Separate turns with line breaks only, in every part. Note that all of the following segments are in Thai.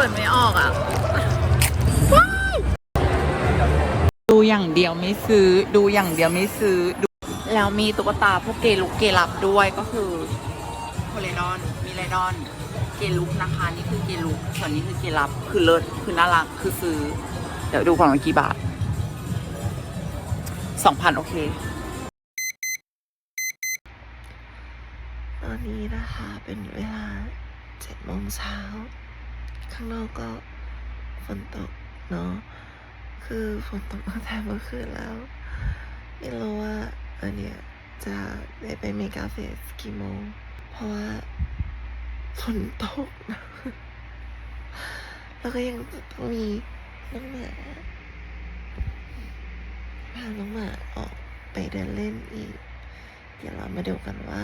ปิดไม่ออกอะ ดูอย่างเดียวไม่ซื้อ ดูอย่างเดียวไม่ซื้อดูแล้วมีตุ๊กตาพวกเกลุกเกลับด้วยก็คือโคเรดอนมีไรดอน เกลุกนะคะนี่คือเกลุกส่วนนี้คือเกลับ คือเลิศคือน่ารักคือซื้อ เดี๋ยวดูก่อนว่ากี่บาทสองพันโอเค
ตอนนี้นะคะเป็นเวลาเจ็ดโมงเช้า ข้างนอกก็ฝนตกเนาะ คือฝนตกตั้งแต่เมื่อคืนแล้ว ไม่รู้ว่าอันเนี้ยจะได้ไปเมกาเฟสกี่โมง เพราะว่าฝนตกนะแล้วก็ยังต้องมีน้องหมาพาน้องหมาออกไปเดินเล่นอีก เดี๋ยวเรามาดูกันว่า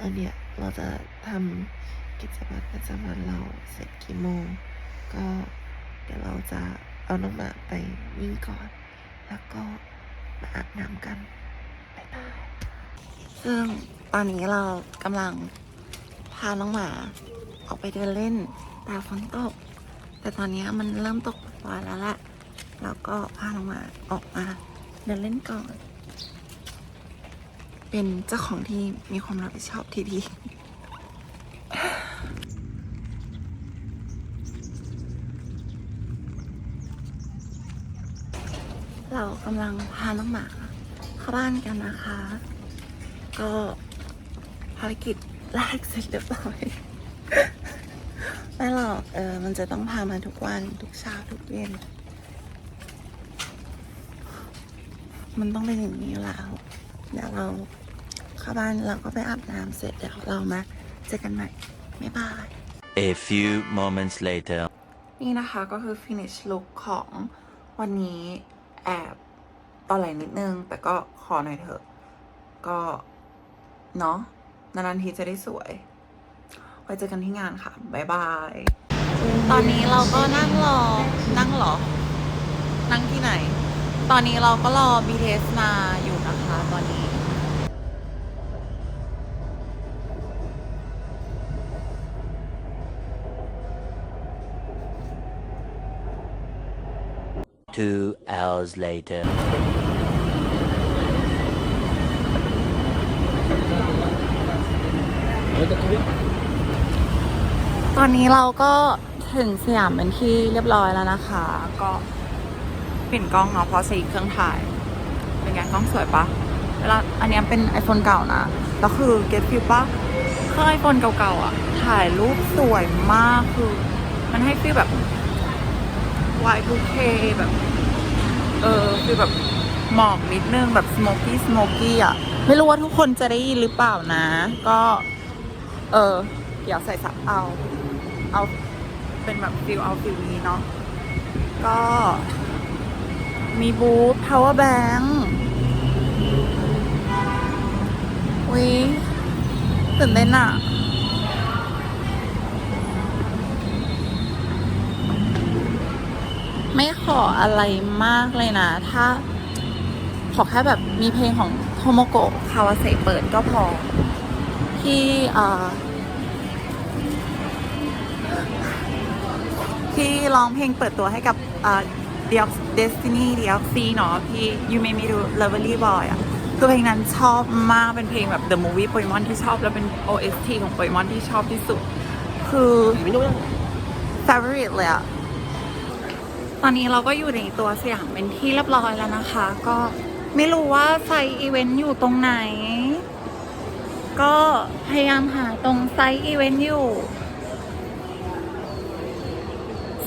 อันเนี้ยเราจะทำ กิจวัตรประจำวันเราเสร็จกี่โมง ก็เดี๋ยวเราจะเอาน้องหมาไปวิ่งก่อน แล้วก็มาอาบน้ำกันบ๊ายบายซึ่งตอนนี้เรากำลังพาน้องหมาออกไปเดินเล่นแต่ฝนตก แต่ตอนนี้มันเริ่มตกปล่อยๆแล้วแหละแล้วก็พาน้องหมาออกมาเดินเล่นก่อน เป็นเจ้าของที่มีความรับผิดชอบที่ดี เรากำลังพาน้องหมาเข้าบ้านกันนะคะ ก็ภารกิจแรกเสร็จเรียบร้อยไม่หรอกเออมันจะต้องพามาทุกวันทุกเช้าทุกเย็น มันต้องเป็นอย่างนี้อยู่แล้ว เดี๋ยวเราเข้าบ้านเราก็ไปอาบน้ำเสร็จเดี๋ยวเรามาเจอกันใหม่บ๊ายบาย
A few moments later.
นี่นะคะก็คือ finish look ของวันนี้ แอบตอนไหลนิดนึง แต่ก็ขอหน่อยเถอะ ก็เนาะนานๆทีจะได้สวย ไว้เจอกันที่งานค่ะ บ๊ายบาย ตอนนี้เราก็นั่งรอ นั่งหรอ นั่งที่ไหน ตอนนี้เราก็รอ BTS มาอยู่นะคะ ตอนนี้
Two hours later.
ตอนนี้เราก็ถึงสยามเป็นที่เรียบร้อยแล้วนะคะ ก็เปลี่ยนกล้องเนาะเพราะใช้เครื่องถ่าย เป็นไงกล้องสวยปะเวลาอันนี้เป็น iPhone เก่านะแล้วคือ get feel ปะเครื่อง iPhone เก่าๆอะ ถ่ายรูปสวยมากคือ มันให้ฟีลแบบ Y2K แบบ คือแบบหมอกนิดนึงแบบ smoky smoky อะ ไม่รู้ว่าทุกคนจะได้ยินหรือเปล่านะ ก็ เออ เดี๋ยวใส่ซับเอา เอาเป็นแบบฟิลเอาฟิลนี้เนาะก็ มีบูธ power bank วิตื่นเต้นอะ ไม่ขออะไรมากเลยนะ ถ้า ขอแค่แบบมีเพลงของโทโมโกะคาวาเซเปิดก็พอ ที่เอ่อที่ร้องเพลงเปิดตัวให้กับเอ่อ Destiny DLC เนาะที่ You Made Me Do Lovely Boy อะคือเพลงนั้นชอบมากเป็นเพลงแบบ The Movie โปเกมอนที่ชอบ แล้วเป็น OST ของโปเกมอนที่ชอบที่สุด คือ favorite เลยอะ ตอนนี้เราก็อยู่ในตัวสยามเป็นที่เรียบร้อยแล้วนะคะ ก็ไม่รู้ว่าไซอีเวนต์อยู่ตรงไหน ก็พยายามหาตรงไซอีเวนต์อยู่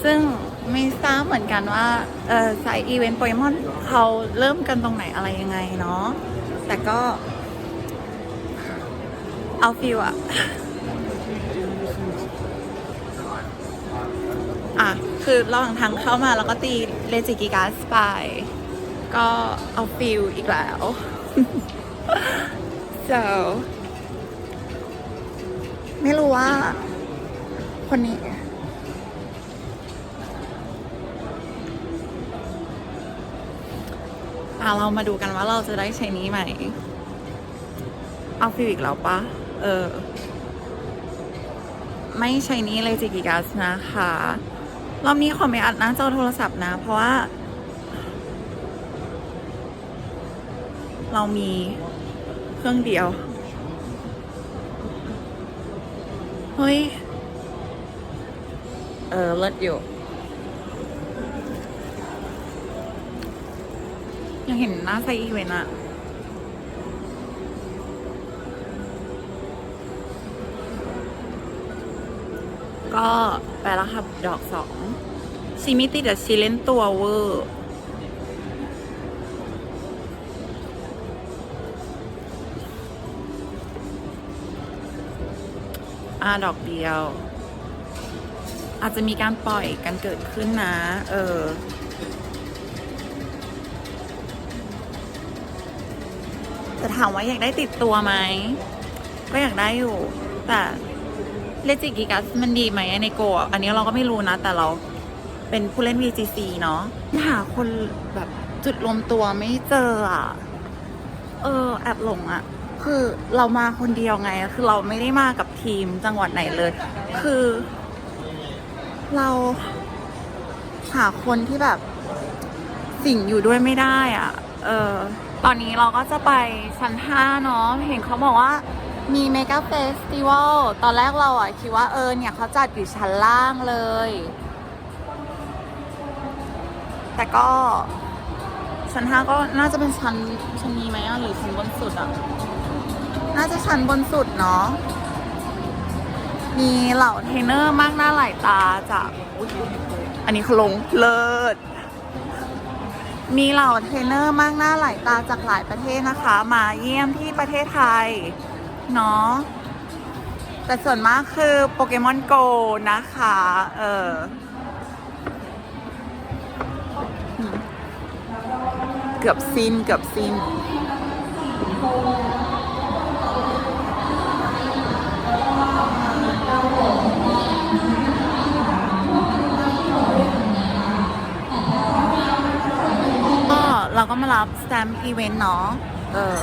ซึ่งไม่ทราบเหมือนกันว่าเออสายอีเวนต์โปเกมอนเขาเริ่มกันตรงไหนอะไรยังไงเนาะแต่ก็ เอาฟิลอะอะ คือระหว่างทางเข้ามาแล้วก็ตีเลจิกิกาสไป ก็เอาฟิลอีกแล้ว so ไม่รู้ว่า คนนี้ อะ เรามาดูกันว่าเราจะได้ใช้นี้ไหม เอาฟิวอีกแล้วปะ เออ ไม่ใช้นี้เลยจิกิกัสนะคะ รอบนี้ขอไม่อัดหน้าจอโทรศัพท์นะ เพราะว่า เรามีเครื่องเดียว เฮ้ย เออเลิศอยู่ ยังเห็นหน้าไซอีเวนต์อะ ก็ไปแล้วค่ะดอกสองซีมิติแต่ซีเลนตัวเวอร์อาดอกเดียว อาจจะมีการปล่อยกันเกิดขึ้นนะ เออ แต่ถามว่าอยากได้ติดตัวไหม ก็อยากได้อยู่ แต่ เลจิกิกัสมันดีไหมในโกะอันนี้เราก็ไม่รู้นะ แต่เราเป็นผู้เล่น VGC เนาะหาคนแบบจุดรวมตัวไม่เจออะ เออ แอบหลงอะ คือเรามาคนเดียวไง คือเราไม่ได้มากับทีมจังหวัดไหนเลย คือ เราหาคนที่แบบสิ่งอยู่ด้วยไม่ได้อะ เออ ตอนนี้เราก็จะไปชั้นห้าเนาะ เห็นเขาบอกว่า มีเมกาเฟสติวัลตอนแรกเราอะคิดว่าเออเนี่ยเขาจัดอยู่ชั้นล่างเลย แต่ก็ชั้นห้าก็น่าจะเป็นชั้นชั้นนี้ไหมอะหรือชั้นบนสุดอะ น่าจะชั้นบนสุดเนาะมีเหล่าเทรนเนอร์มากหน้าหลายตาจากอันนี้เขาลงเลิศมีเหล่าเทรนเนอร์มากหน้าหลายตาจากหลายประเทศนะคะ มาเยี่ยมที่ประเทศไทย เนาะแต่ส่วนมากคือโปเกมอนโกนะคะ เออเกือบสิ้นเกือบสิ้นก็เราก็มารับสแตมป์อีเวนต์เนาะ เออ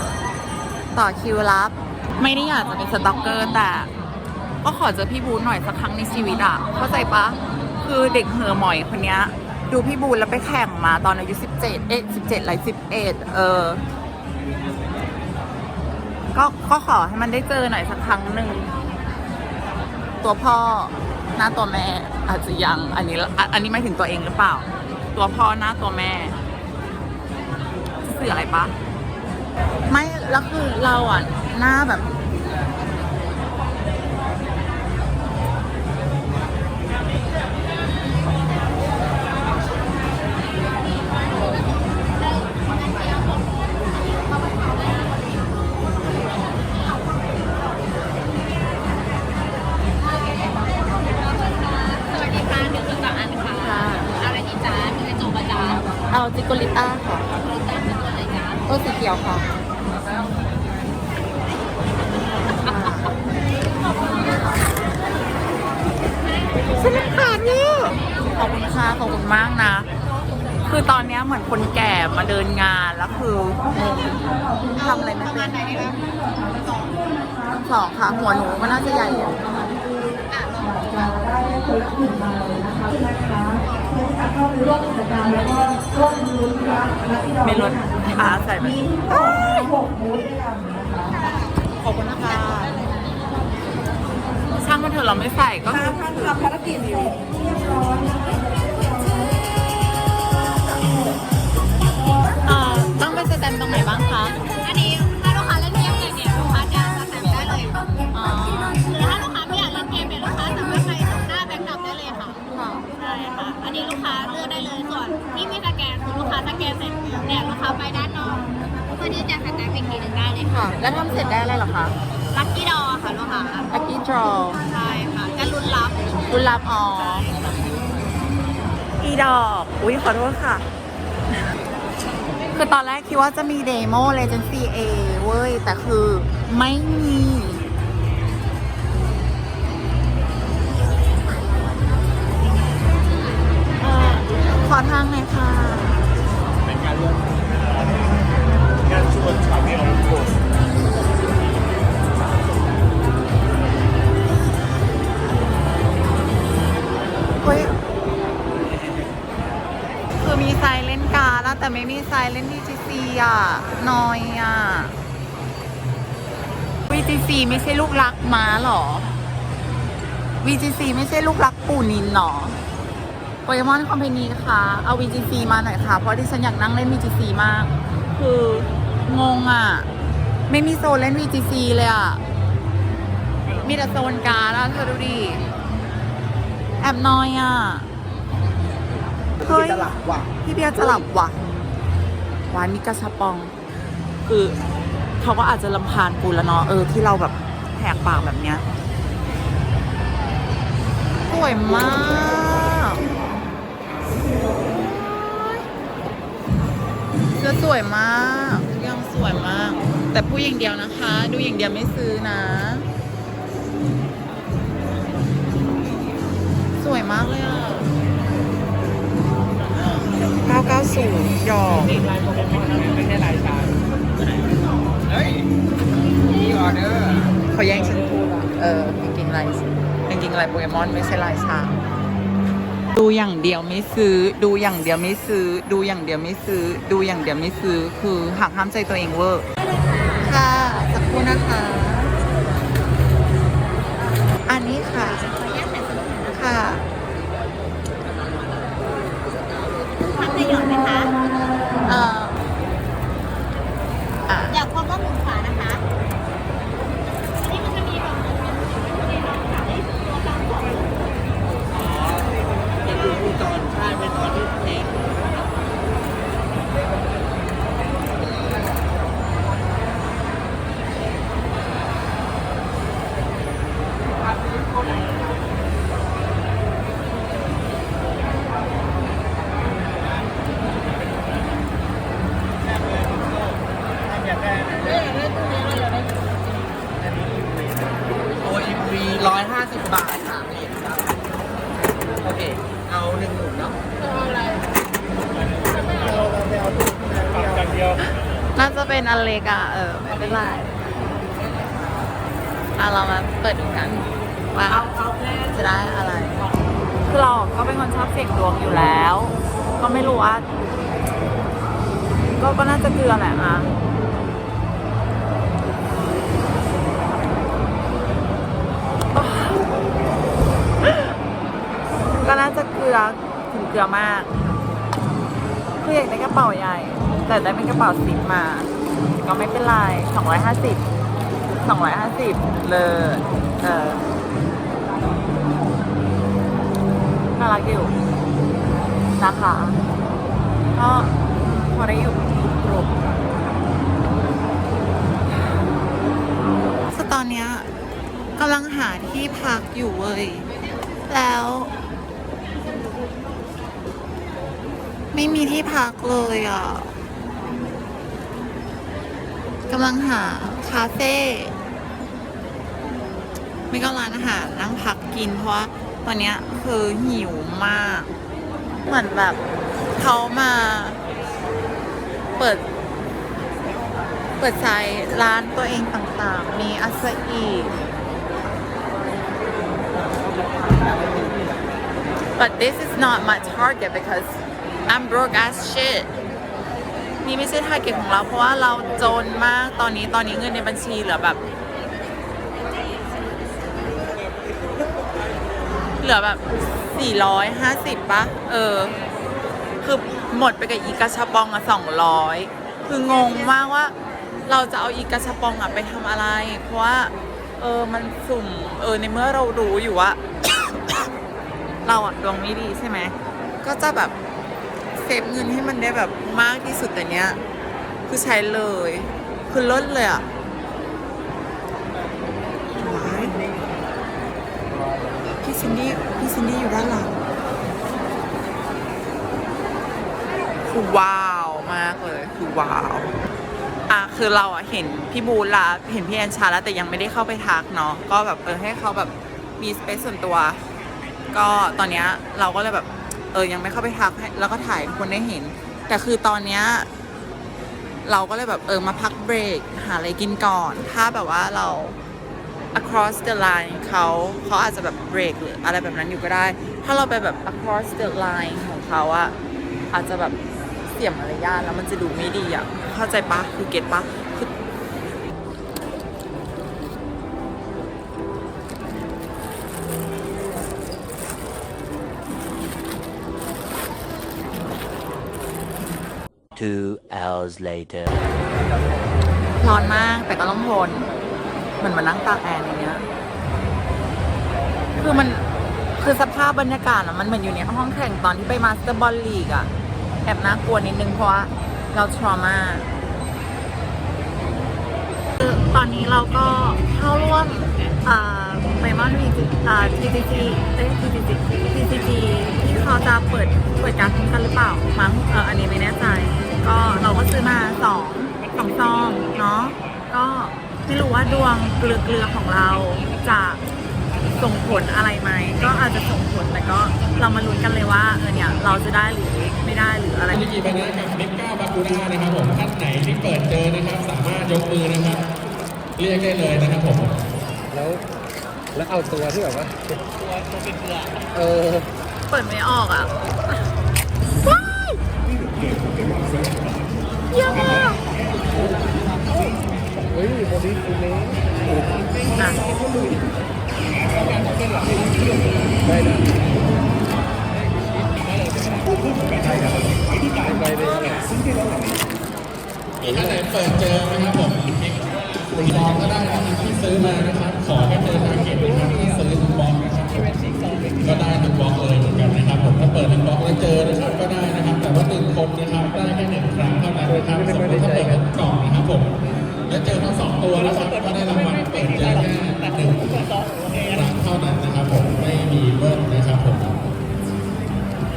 ต่อคิวรับ ไม่ได้อยากจะเป็นสต็อกเกอร์แต่ ก็ขอเจอพี่บูนหน่อยสักครั้งในชีวิตอะเข้าใจปะ คือเด็กเหอหมอยคนเนี้ยดูพี่บูนแล้วไปแข่งมาตอนอายุสิบเจ็ดเอ๊ะสิบเจ็ดไรสิบเอ็ดเออ ก็ก็ขอให้มันได้เจอหน่อยสักครั้งหนึ่ง ตัวพ่อหน้าตัวแม่อาจจะยังอันนี้ อันนี้ไม่ถึงตัวเองหรือเปล่า ตัวพ่อหน้าตัวแม่สื่ออะไรปะ ไม่ แล้วคือเราอะ หน้าแบบ ทำอะไรไม่เป็นสองค่ะ หัวหนูมันน่าจะใหญ่อยู่ไม่ลดขาใส่ไปขอบคุณนะคะช่างมันเถอะเราไม่ใส่ก็คือทำภารกิจอยู่ แตมป์ตรงไหนบ้างคะ
อันนี้ถ้าลูกค้าเล่นเกมเนี่ยเนี่ยลูกค้าจะสแตมป์ได้เลย
อ๋อ
หรือถ้าลูกค้าไม่อยากเล่นเกมเนี่ยลูกค้าสามารถไปตรงหน้าแบ็คดรอปได้เลยค่ะ
ค่ะ
ใช่ค่ะ อันนี้ลูกค้าเลือกได้เลยส่วนที่มีสแกนคือลูกค้าสแกนเสร็จเนี่ยลูกค้าไปด้านนอกเพื่อที่จะสแตมป์อีกทีหนึ่งได้เลยค่ะ
ค่ะ แล้วทำเสร็จได้อะไรเหรอคะ
ลัคกี้ดอค่ะลูกค้า
lucky draw
ใช่ค่ะ จะลุ้นรับ
รุนรับอ๋อ อีดอก อุ้ยขอโทษค่ะ คือตอนแรกคิดว่าจะมีเดโมเลเจน
ซีเอ
เว้ย แต่คือไม่มี อะน้อยอะ VGC ไม่ใช่ลูกรักม้าหรอ VGC ไม่ใช่ลูกรักปู่นินหรอโปเกมอนคอมเพนีค่ะ เอา VGC มาหน่อยค่ะ เพราะที่ฉันอยากนั่งเล่น VGC มาก คืองงอะ ไม่มีโซนเล่น VGC เลยอะ มีแต่โซนการ์ดอะเธอดูดิ แอบน้อยอะ เฮ้ยพี่เบียร์จะหลับว่ะ วายมีกระชับปอง คือเขาก็อาจจะลำพานกูแล้วเนาะเออที่เราแบบแหกปากแบบเนี้ยสวยมากเสื้อสวยมากย่างสวยมาก แต่ผู้อย่างเดียวนะคะ ดูอย่างเดียวไม่ซื้อนะ สวยมากเลยอะ 990หยอก
นี่ลายโปเกมอนนะไม่ใช่ลายชายเฮ้ยมีออเดอร์
เขาแย่งฉันพูดอะเออกางเกงลายกางเกงลายโปเกมอนไม่ใช่ลายช้างดูอย่างเดียวไม่ซื้อ ดูอย่างเดียวไม่ซื้อ ดูอย่างเดียวไม่ซื้อ ดูอย่างเดียวไม่ซื้อ คือหักห้ามใจตัวเองเวอร์ ค่ะ สักครู่นะคะ อันนี้ค่ะ ค่ะ
ทำประโยชน์นะคะ
เอ่อะ
อยากพบว่าหมุนขวานะคะอันนี้มันจะมีแบบมีรองขาได้ตัวกลางของ
เป็นดูตอนใช่เป็นตอนที่เพลง
โออิมวีร้อยห้าสิบบาทสามเหรียญครับ โอเค เอาหนึ่งหมุนเนาะ
ปรับอย่างเดียว
น่าจะเป็นอเล็กอะเออไม่เป็นไรอะเรามาเปิดดูกันว่าจะได้อะไร คือเราก็เป็นคนชอบเสี่ยงดวงอยู่แล้ว ก็ไม่รู้ว่า ก็ก็น่าจะเกลือแหละอะก็น่าจะเกลือถึงเกลือมาก คืออยากได้กระเป๋าใหญ่ แต่ได้เป็นกระเป๋าซิปมา ก็ไม่เป็นไรสองร้อยห้าสิบสองร้อยห้าสิบเลยเออน่ารักอยู่นะคะก็พอได้อยู่กลุ่มสตอนเนี้ยกำลังหาที่พักอยู่เว้ย แล้ว ไม่มีที่พักเลยอะ กำลังหาคาเฟ่ไม่ก็ร้านอาหารนั่งพักกินเพราะว่าตอนเนี้ยคือหิวมาก เหมือนแบบเขามา เปิด เปิดใจร้านตัวเองต่างๆ มีอาซาอิ But this is not my target because I'm broke as shit นี่ไม่ใช่ทาร์เก็ตของเรา เพราะว่าเราจนมากตอนนี้ตอนนี้เงินในบัญชีเหลือแบบ เหลือแบบ 450ปะเออ คือหมดไปกับอีกาชาปองอะ200 คืองงมากว่า เราจะเอาอีกาชาปองอะไปทำอะไร เพราะว่า เออมันสุ่ม เออในเมื่อเรารู้อยู่ว่า เราอะดวงไม่ดีใช่ไหมก็จะแบบ เซฟเงินให้มันได้แบบมากที่สุดแต่เนี้ย คือใช้เลย คือลดเลยอะว้ายพี่ซินดี้พี่ซินดี้อยู่ด้านหลังคือว้าวมากเลยคือว้าวอะคือเราอะเห็นพี่บูลละเห็นพี่แอนชาแล้วแต่ยังไม่ได้เข้าไปทักเนาะก็แบบเออให้เขาแบบมีสเปซส่วนตัว ก็ตอนเนี้ยเราก็เลยแบบ เออยังไม่เข้าไปทักให้แล้วก็ถ่ายทุกคนได้เห็น แต่คือตอนเนี้ยเราก็เลยแบบเออมาพักเบรกหาอะไรกินก่อน ถ้าแบบว่าเรา across the line เขาเขาอาจจะแบบเบรกหรืออะไรแบบนั้นอยู่ก็ได้ ถ้าเราไปแบบ across the line ของเขาอะอาจจะแบบเสียมารยาทแล้วมันจะดูไม่ดีอะเข้าใจปะคือเก็ตปะ คือ
2 hours later.
ร้อนมากแต่ก็ต้องทนเหมือนมานั่งตากแอร์ในเนี้ย คือมันคือสภาพบรรยากาศอะมันเหมือนอยู่ในห้องแข่งตอนที่ไปมาสเตอร์บอลลีกอะแอบน่ากลัวนิดนึงเพราะว่าเราทรมาคือตอนนี้เราก็เข้าร่วมไมมอนวีอ่าทีทีทีเอ้ทีทีทีทีทีทีที่เขาจะเปิดเปิดการพร้มกันหรือเปล่ามั้งเอออันนี้ไม่แน่ใจ ก็เราก็ซื้อมาสองสองซองเนาะก็ไม่รู้ว่าดวงเกลือเกลือๆของเราจะส่งผลอะไรไหมก็อาจจะส่งผลแต่ก็เรามาลุ้นกันเลยว่าเออเนี่ยเราจะได้หรือไม่ได้หรืออะไร
วิธีไปนะครับเล็กเก้าบาคูน่านะครับผมท่านไหนที่เปิดเจอนะครับสามารถยกมือนะครับ เรียกได้เลยนะครับผม
แล้วแล้วเอาตัวที่แบบว่าตัวตัวเป็นเกลือเออ
เปิดไม่ออกอะว้าย เยอะมาก
เฮ้ยโมดิฟูเน่
อะ
ได้นะไปเลย
ถ้าไหนเปิดเจอนะครับผมคุณลองก็ได้นะครับที่ซื้อมานะครับ ขอให้เจอทางเก็บนะครับที่ซื้อทุกบล็อกนะครับ ก็ได้ทุกบล็อกเลยเหมือนกันนะครับผมถ้าเปิดทุกบล็อกแล้วเจอนะครับก็ได้นะครับ ว่าหนึ่งคนนะครับได้แค่หนึ่งครั้งเท่านั้นนะครับสมมติถ้าเปิดทุกกล่องนะครับผมแล้วเจอทั้งสองตัวนะครับก็ได้รางวัลเปิดเจอแค่หนึ่งครั้งเท่านั้นนะครับผมไม่มีเบิ้ลนะครับผม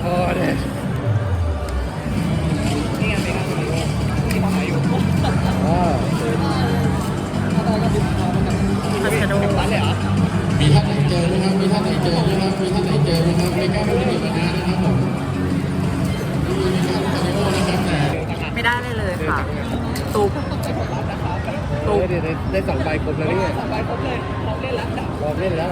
พอเนี่ย
พัสดุ
มีท่านไหนเจอไหมครับมีท่านไหนเจอไหมครับมีท่านไหนเจอไหมครับไม่กล้าพูดถึง
ไม่ได้เลยเลยค่ะ ตุ๊บ
เออเดี๋ยวได้ได้สองใบครบแล้วเนี่ยสองใบครบเลยพร้อมเล่นแล้วพร้อมเล่นแล้ว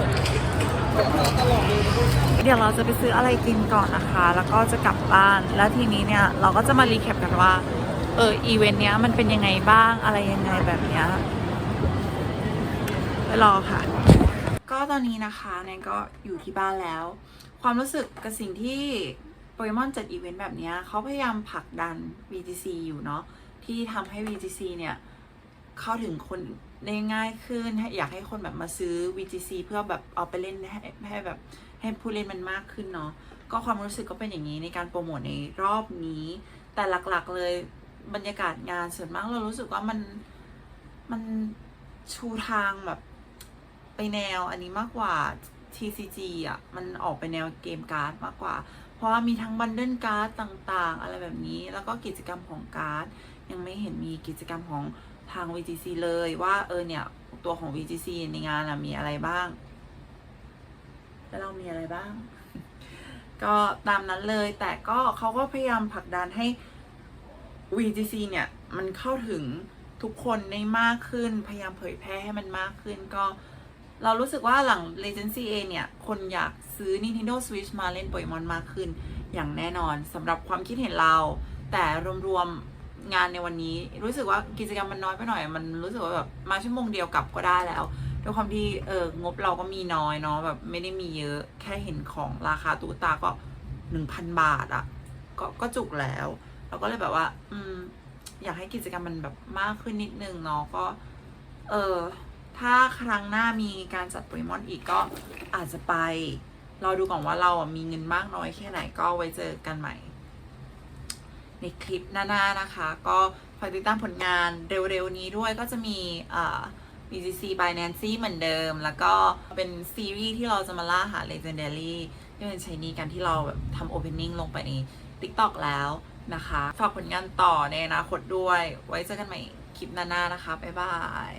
เดี๋ยวเราจะไปซื้ออะไรกินก่อนนะคะ แล้วก็จะกลับบ้าน แล้วทีนี้เนี่ยเราก็จะมารีแคปกันว่า เอออีเวนต์เนี้ยมันเป็นยังไงบ้างอะไรยังไงแบบเนี้ยไปรอค่ะ ก็ตอนนี้นะคะแนนก็อยู่ที่บ้านแล้ว ความรู้สึกกับสิ่งที่ โปเกมอนจัดอีเวนต์แบบนี้เขาพยายามผลักดัน VGC อยู่เนาะที่ทำให้ VGC เนี่ย เข้าถึงคนได้ง่ายขึ้นอยากให้คนแบบมาซื้อ VGC เพื่อแบบเอาไปเล่นให้ให้แบบให้ผู้เล่นมันมากขึ้นเนาะก็ความรู้สึกก็เป็นอย่างนี้ในการโปรโมทในรอบนี้ แต่หลักๆเลยบรรยากาศงานส่วนมากเรารู้สึกว่ามันมันชูทางแบบไปแนวอันนี้มากกว่า TCG อะ มันออกไปแนวเกมการ์ดมากกว่า เพราะมีทั้งบันเดิลการ์ดต่างๆ อะไรแบบนี้ แล้วก็กิจกรรมของการ์ด ยังไม่เห็นมีกิจกรรมของทาง VGC เลยว่าเออเนี่ย ตัวของ VGC ในงานอะมีอะไรบ้าง แล้วเรามีอะไรบ้าง ก็ตามนั้นเลย แต่ก็เขาก็พยายามผลักดันให้ VGC เนี่ย มันเข้าถึงทุกคนได้มากขึ้น พยายามเผยแพร่ให้มันมากขึ้นก็ เรารู้สึกว่าหลัง Legacy A เนี่ย คนอยากซื้อ Nintendo Switch มาเล่นโปเกมอนมากขึ้น อย่างแน่นอนสำหรับความคิดเห็นเรา แต่รวมๆงานในวันนี้ รู้สึกว่ากิจกรรมมันน้อยไปหน่อย มันรู้สึกว่าแบบมาชั่วโมงเดียวกลับก็ได้แล้วด้วยความที่เอองบเราก็มีน้อยเนาะแบบไม่ได้มีเยอะแค่เห็นของราคาตุ๊กตาก็หนึ่งพันบาทอะก็ก็จุกแล้ว เราก็เลยแบบว่า อืม อยากให้กิจกรรมมันแบบมากขึ้นนิดนึงเนาะก็ เออ ถ้าครั้งหน้ามีการจัดโปเกมอนอีกก็อาจจะไป เราดูก่อนว่าเรามีเงินมากน้อยแค่ไหนก็ไว้เจอกันใหม่ ในคลิปหน้าๆนะคะ ก็ฝากติดตามผลงานเร็วๆนี้ด้วยก็จะมีเอ่า BGC by Nancy เหมือนเดิม แล้วก็เป็นซีรีส์ที่เราจะมาล่าหา Legendary ที่เป็นชายนีกันที่เราแบบทำ Opening ลงไปใน TikTok แล้วนะคะ ฝากผลงานต่อในอนาคตด้วย ไว้เจอกันใหม่คลิปหน้าๆนะคะ บ๊ายบาย